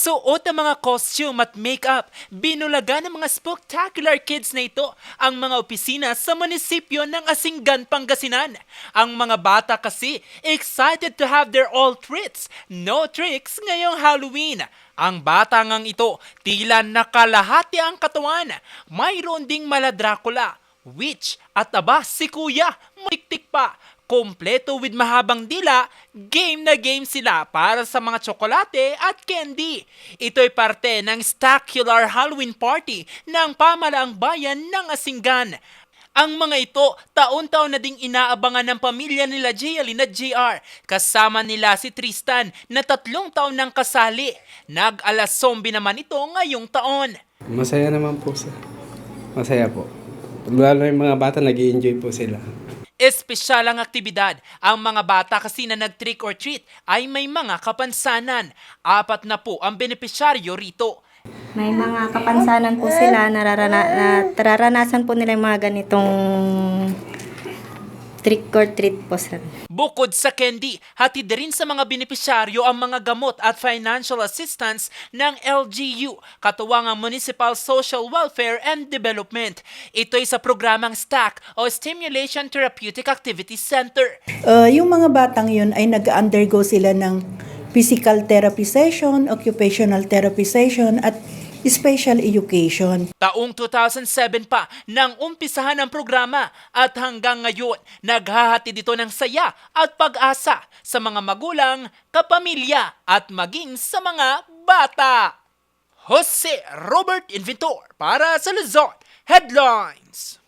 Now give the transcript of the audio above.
Suot ang mga costume at makeup, binulaga ng mga spectacular kids na ito ang mga opisina sa munisipyo ng Asinggan, Pangasinan. Ang mga bata kasi excited to have their all treats, no tricks ngayong Halloween. Ang bata ngang ito, tila nakalahati ang katawan. Mayroon ding mala Dracula, witch at aba si kuya, matiktik pa. Kompleto with mahabang dila, game na game sila para sa mga tsokolate at candy. Ito'y parte ng Stacular Halloween Party ng pamalaang bayan ng Asinggan. Ang mga ito, taon-taon na ding inaabangan ng pamilya nila Jaylin at JR. Kasama nila si Tristan na tatlong taon nang kasali. Nag-alas zombie naman ito ngayong taon. Masaya naman po sir. Masaya po. Lalo yung mga bata, nag enjoy po sila. Espesyal ang aktibidad. Ang mga bata kasi na nag-trick or treat ay may mga kapansanan. Apat na po ang benepisyaryo rito. May mga kapansanan po sila, nararana, na, nararanasan po nila yung mga ganitong trick or treat po sir. Bukod sa candy, hatid rin sa mga benepisyaryo ang mga gamot at financial assistance ng LGU, katuwang ang Municipal Social Welfare and Development. Ito'y sa programang STAC o Stimulation Therapeutic Activity Center. Uh, yung mga batang yun ay nag-undergo sila ng physical therapy session, occupational therapy session, at special education. Taong 2007 pa nang umpisahan ang programa at hanggang ngayon naghahatid ito ng saya at pag-asa sa mga magulang, kapamilya at maging sa mga bata. Jose Robert Inventor para sa Luzon Headlines.